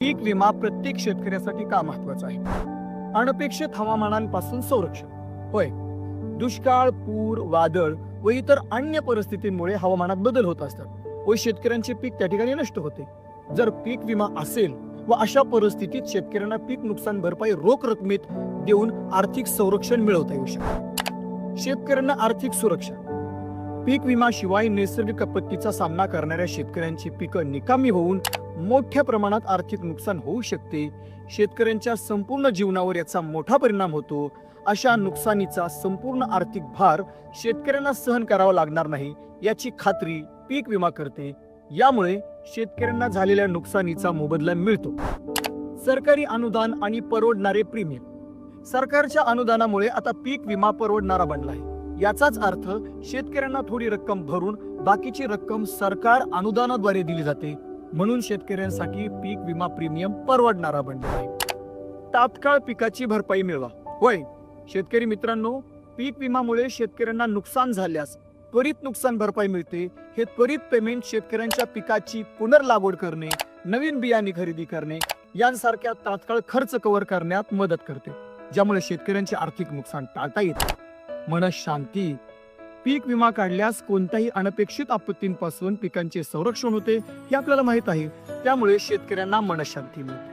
पीक विमा प्रत्येक शेतकऱ्यासाठी का महत्त्वाचा आहे? अनपेक्षित हवामानांपासून संरक्षण. होय. दुष्काळ पूर वादळ व इतर अन्य परिस्थितींमुळे हवामानात बदल होत असतात व शेतकऱ्यांचे पीक त्या ठिकाणी नष्ट होते. जर पीक विमा असेल व अशा परिस्थितीत शेतकऱ्यांना पीक नुकसान भरपाई रोख रकमेत देऊन आर्थिक संरक्षण मिळवता येऊ शकते. शेतकऱ्यांना आर्थिक सुरक्षा. पीक विमाशिवाय नैसर्गिक आपत्तीचा सामना करणाऱ्या शेतकऱ्यांची पिकं निकामी होऊन मोठ्या प्रमाणात आर्थिक नुकसान होऊ शकते. शेतकऱ्यांच्या संपूर्ण जीवनावर याचा मोठा परिणाम होतो. अशा नुकसानीचा संपूर्ण आर्थिक भार शेतकऱ्यांना सहन करावा लागणार नाही याची खात्री पीक विमा करते. यामुळे शेतकऱ्यांना झालेल्या नुकसानीचा मोबदला मिळतो. सरकारी अनुदान आणि परवडणारे प्रीमियम. सरकारच्या अनुदानामुळे आता पीक विमा परवडणारा बनला आहे याचाच अर्थ शेतकऱ्यांना थोडी रक्कम भरून बाकीची रक्कम सरकार अनुदानाद्वारे दिली जाते. म्हणून शेतकऱ्यांसाठी पीक विमा प्रीमियम परवडणारा बनला आहे. तात्काळ पिकाची भरपाई मिळवा. होय शेतकरी मित्रांनो पीक विमामुळे शेतकऱ्यांना नुकसान झाल्यास त्वरित नुकसान भरपाई मिळते. हे त्वरित पेमेंट शेतकऱ्यांच्या पिकाची पुनर्लागवड करणे नवीन बियाणे खरेदी करणे यांसारख्या तात्काळ खर्च कव्हर करण्यात मदत करते. ज्यामुळे शेतकऱ्यांचे आर्थिक नुकसान टाळता येते. मन शांती. पीक विमा काढल्यास कोणत्याही अनपेक्षित आपत्तींपासून पिकांचे संरक्षण होते हे आपल्याला माहीत आहे. त्यामुळे शेतकऱ्यांना मनशांती मिळते.